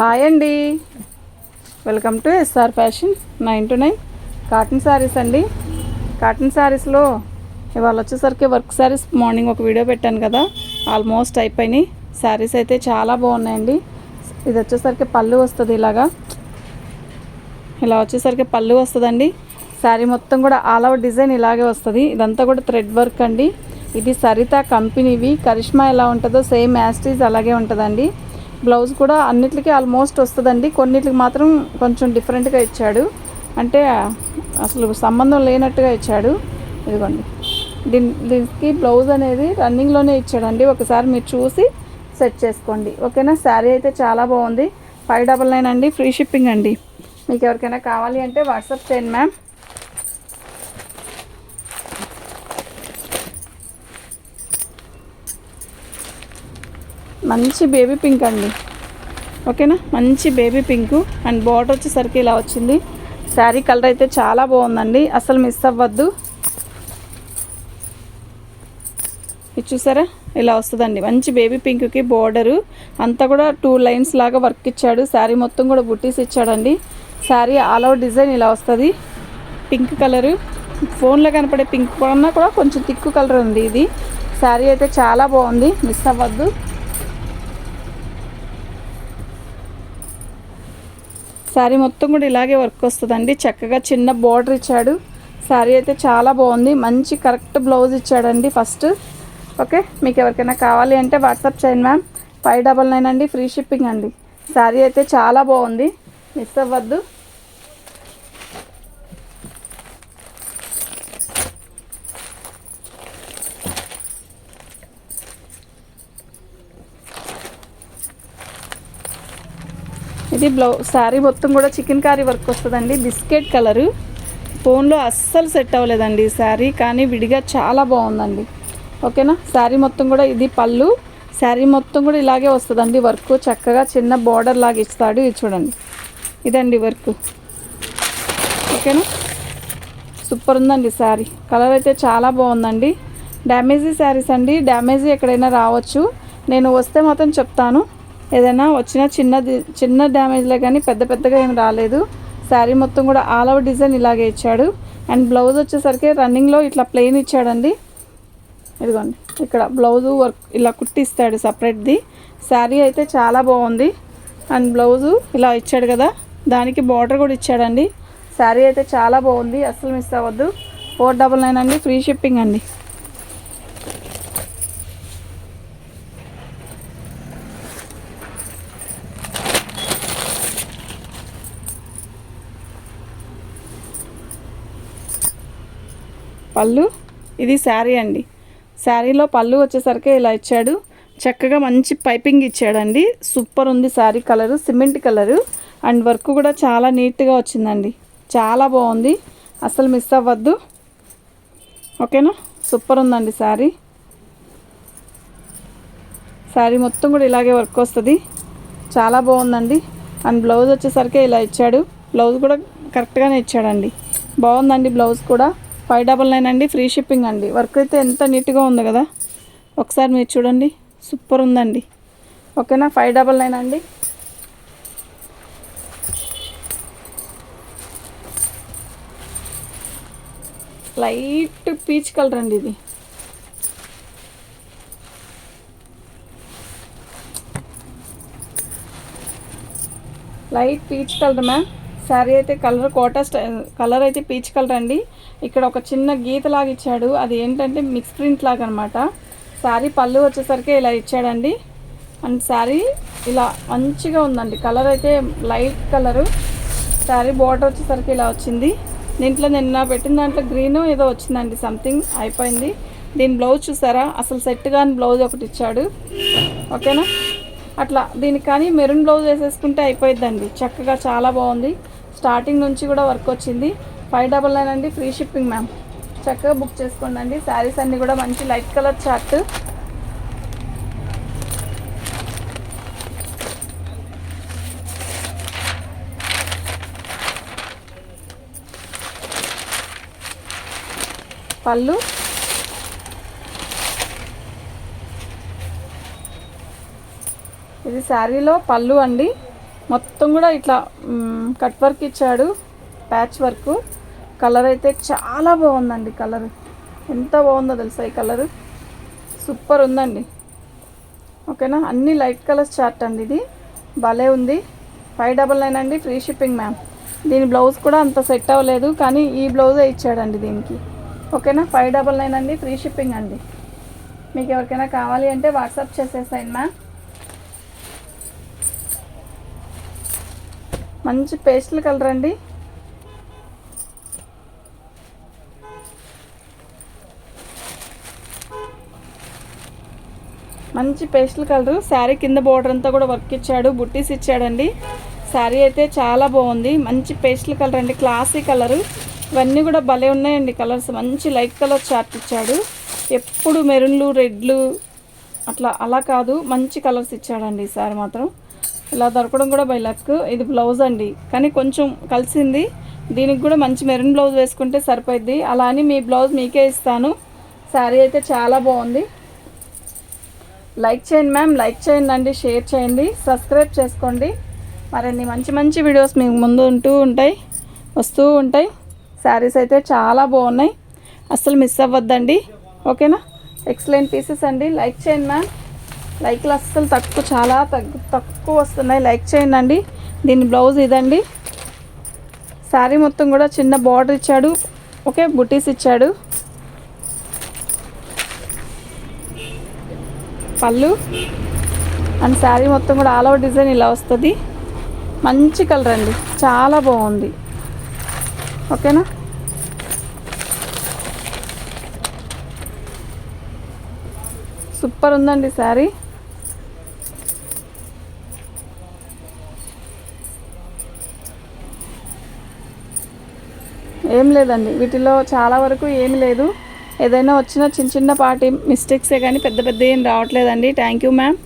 Hi అండి. Welcome to S R fashion nine to nine cotton saris అండి. Cotton శారీస్లో ఇవాళ వచ్చేసరికి వర్క్ శారీస్ మార్నింగ్ ఒక వీడియో పెట్టాను కదా. ఆల్మోస్ట్ అయిపోయినాయి. శారీస్ అయితే చాలా బాగున్నాయండి. ఇది వచ్చేసరికి పళ్ళు వస్తుంది ఇలాగా. ఇలా వచ్చేసరికి పళ్ళు వస్తుందండి. శారీ మొత్తం కూడా ఆల్ అవుట్ డిజైన్ ఇలాగే వస్తుంది. ఇదంతా కూడా థ్రెడ్ వర్క్ అండి. ఇది సరిత కంపెనీవి. కరిష్మా ఎలా ఉంటుందో సేమ్ యాస్టీజ్ అలాగే ఉంటుందండి. బ్లౌజ్ కూడా అన్నిటికీ ఆల్మోస్ట్ వస్తుందండి. కొన్నిటికి మాత్రం కొంచెం డిఫరెంట్గా ఇచ్చాడు. అంటే అసలు సంబంధం లేనట్టుగా ఇచ్చాడు. ఇదిగోండి. దీని దీనికి బ్లౌజ్ అనేది రన్నింగ్లోనే ఇచ్చాడండి. ఒకసారి మీరు చూసి సెట్ చేసుకోండి. ఓకేనా? శారీ అయితే చాలా బాగుంది. ఫైవ్ డబల్ నైన్ అండి. ఫ్రీ షిప్పింగ్ అండి. మీకు ఎవరికైనా కావాలి అంటే వాట్సాప్ చేయండి మ్యామ్ మంచి బేబీ పింక్ అండి. ఓకేనా? మంచి బేబీ పింక్ అండ్ బార్డర్ వచ్చేసరికి ఇలా వచ్చింది. శారీ కలర్ అయితే చాలా బాగుందండి. అసలు మిస్ అవ్వద్దు. ఇది చూసారా? ఇలా వస్తుందండి. మంచి బేబీ పింక్కి బార్డరు. అంతా కూడా టూ లైన్స్ లాగా వర్క్ ఇచ్చాడు. శారీ మొత్తం కూడా బుట్టీస్ ఇచ్చాడండి. శారీ ఆల్ ఓవర్ డిజైన్ ఇలా వస్తుంది. Pink colour. ఫోన్లో కనపడే పింక్ కన్నా కూడా కొంచెం తిక్కు కలర్ ఉంది ఇది. శారీ అయితే చాలా బాగుంది. మిస్ అవ్వద్దు. శారీ మొత్తం కూడా ఇలాగే వర్క్ వస్తుందండి. చక్కగా చిన్న బార్డర్ ఇచ్చాడు. శారీ అయితే చాలా బాగుంది. మంచి కరెక్ట్ బ్లౌజ్ ఇచ్చాడండి ఫస్ట్. ఓకే మీకు ఎవరికైనా కావాలి అంటే వాట్సాప్ చేయండి మ్యామ్. ఫైవ్ డబల్ నైన్ అండి ఫ్రీ షిప్పింగ్ అండి. శారీ అయితే చాలా బాగుంది. మిస్ అవ్వద్దు. ఇది బ్లౌ శారీ మొత్తం కూడా చికెన్ కర్రీ వర్క్ వస్తుందండి. Biscuit colour. ఫోన్లో అస్సలు సెట్ అవ్వలేదండి ఈ శారీ కానీ విడిగా చాలా బాగుందండి. ఓకేనా? శారీ మొత్తం కూడా ఇది పళ్ళు. శారీ మొత్తం కూడా ఇలాగే వస్తుందండి వర్క్. చక్కగా చిన్న బార్డర్ లాగా ఇస్తాడు ఇది చూడండి. ఇదండి వర్క్. ఓకేనా? సూపర్ ఉందండి శారీ కలర్ అయితే చాలా బాగుందండి. డ్యామేజీ శారీస్ అండి. డ్యామేజీ ఎక్కడైనా రావచ్చు. నేను వస్తే మాత్రం చెప్తాను. ఏదైనా వచ్చిన చిన్నది చిన్న డ్యామేజ్లే కానీ పెద్ద పెద్దగా ఏం రాలేదు. శారీ మొత్తం కూడా ఆల్ ఓవర్ డిజైన్ ఇలాగే ఇచ్చాడు. అండ్ బ్లౌజ్ వచ్చేసరికి రన్నింగ్లో ఇట్లా ప్లెయిన్ ఇచ్చాడండి. ఇదిగోండి ఇక్కడ బ్లౌజు వర్క్ ఇలా కుట్టిస్తాడు సపరేట్ది. శారీ అయితే చాలా బాగుంది. అండ్ బ్లౌజు ఇలా ఇచ్చాడు కదా దానికి బార్డర్ కూడా ఇచ్చాడండి. శారీ అయితే చాలా బాగుంది అస్సలు మిస్ అవ్వద్దు. ఫోర్ డబల్ నైన్ అండి ఫ్రీ షిప్పింగ్ అండి. పళ్ళు. ఇది శారీ అండి. శారీలో పళ్ళు వచ్చేసరికి ఇలా ఇచ్చాడు. చక్కగా మంచి పైపింగ్ ఇచ్చాడండి. సూపర్ ఉంది sari colour cement colour. And work కూడా చాలా నీట్గా వచ్చిందండి. చాలా బాగుంది. అసలు మిస్ అవ్వద్దు. ఓకేనా? సూపర్ ఉందండి శారీ. శారీ మొత్తం కూడా ఇలాగే వర్క్ వస్తుంది. చాలా బాగుందండి. అండ్ బ్లౌజ్ వచ్చేసరికి ఇలా ఇచ్చాడు. బ్లౌజ్ కూడా కరెక్ట్గానే ఇచ్చాడండి. బాగుందండి బ్లౌజ్ కూడా. ఫైవ్ డబల్ నైన్ అండి ఫ్రీ షిప్పింగ్ అండి. వర్క్ అయితే ఎంత నీట్గా ఉంది కదా. ఒకసారి మీరు చూడండి సూపర్ ఉందండి. ఓకేనా ఫైవ్ డబల్ నైన్ అండి. లైట్ పీచ్ కలర్ అండి ఇది. Light peach colour ma'am. Sari అయితే కలర్ కోటా కలర్ అయితే పీచ్ కలర్ అండి. ఇక్కడ ఒక చిన్న గీత లాగా ఇచ్చాడు. అది ఏంటంటే మిక్స్ ప్రింట్ లాగా అనమాట శారీ పళ్ళు వచ్చేసరికి ఇలా ఇచ్చాడండి. అండ్ శారీ ఇలా మంచిగా ఉందండి. కలర్ అయితే లైట్ కలరు. శారీ బార్డర్ వచ్చేసరికి ఇలా వచ్చింది. దీంట్లో నిన్న పెట్టిన దాంట్లో గ్రీన్ ఏదో వచ్చిందండి. సంథింగ్ అయిపోయింది. దీని బ్లౌజ్ చూసారా? అసలు సెట్ కాని బ్లౌజ్ ఒకటి ఇచ్చాడు. ఓకేనా? అట్లా దీనికి కానీ మెరూన్ బ్లౌజ్ వేసేసుకుంటే అయిపోయిద్దండి. చక్కగా చాలా బాగుంది. స్టార్టింగ్ నుంచి కూడా వర్క్ వచ్చింది. ఫైవ్ డబల్ నైన్ అండి ఫ్రీ షిప్పింగ్ మ్యామ్. చక్కగా బుక్ చేసుకోండి అండి. శారీస్ అన్నీ కూడా మంచి లైట్ కలర్ చార్ట్. పళ్ళు. ఇది శారీలో పళ్ళు అండి. మొత్తం కూడా ఇట్లా కట్ వర్క్ ఇచ్చాడు ప్యాచ్ వర్క్ కలర్ అయితే చాలా బాగుందండి కలర్ ఎంత బాగుందో తెలుసా ఈ కలర్ సూపర్ ఉందండి. ఓకేనా అన్ని లైట్ కలర్స్ చార్ట్ అండి ఇది. భలే ఉంది. ఫైవ్ డబల్ నైన్ అండి ఫ్రీ షిప్పింగ్ మ్యామ్ దీని బ్లౌజ్ కూడా అంత సెట్ అవ్వలేదు కానీ ఈ బ్లౌజే ఇచ్చాడండి దీనికి. ఓకేనా ఫైవ్ డబల్ నైన్ అండి ఫ్రీ షిప్పింగ్ అండి. మీకు ఎవరికైనా కావాలి అంటే వాట్సాప్ చేసేసాయండి మ్యామ్ మంచి పేస్టల్ కలర్ అండి. మంచి పేస్టల్ కలర్. శారీ కింద బోర్డర్ అంతా కూడా వర్క్ ఇచ్చాడు. బుట్టీస్ ఇచ్చాడండి. శారీ అయితే చాలా బాగుంది. మంచి పేస్టల్ కలర్ అండి. Classy colour. ఇవన్నీ కూడా భలే ఉన్నాయండి కలర్స్. మంచి లైట్ కలర్ చార్ట్ ఇచ్చాడు. ఎప్పుడు మెరూన్లు రెడ్లు అట్లా అలా కాదు. మంచి కలర్స్ ఇచ్చాడండి ఈసారి మాత్రం. ఇలా దొరకడం కూడా బై లక్. ఇది బ్లౌజ్ అండి. కానీ కొంచెం కలిసింది. దీనికి కూడా మంచి మెరూన్ బ్లౌజ్ వేసుకుంటే సరిపోద్ది అలా అని మీ బ్లౌజ్ మీకే ఇస్తాను. శారీ అయితే చాలా బాగుంది. లైక్ చేయండి మ్యామ్. లైక్ చేయండి అండి. షేర్ చేయండి. సబ్స్క్రైబ్ చేసుకోండి. మరిన్ని మంచి మంచి వీడియోస్ మీకు ముందు ఉంటూ ఉంటాయి. వస్తూ ఉంటాయి. శారీస్ అయితే చాలా బాగున్నాయి. అస్సలు మిస్ అవ్వద్దండి. ఓకేనా? ఎక్సలెంట్ పీసెస్ అండి. లైక్ చేయండి మ్యామ్. లైక్లు అస్సలు తక్కువ చాలా తగ్గు తక్కువ వస్తున్నాయి. లైక్ చేయండి దీని బ్లౌజ్ ఇదండి. శారీ మొత్తం కూడా చిన్న బార్డర్ ఇచ్చాడు. ఓకే బుటీస్ ఇచ్చాడు. పళ్ళు. అండ్ శారీ మొత్తం కూడా ఆల్ ఓవర్ డిజైన్ ఇలా వస్తుంది. మంచి కలర్ అండి. చాలా బాగుంది. ఓకేనా? సూపర్ ఉందండి శారీ. ఏం లేదండి. వీటిలో చాలా వరకు ఏమి లేదు. ఏదైనా వచ్చిన చిన్న చిన్న పాటి మిస్టేక్సే కానీ పెద్ద పెద్ద ఏం రావట్లేదండి. Thank you ma'am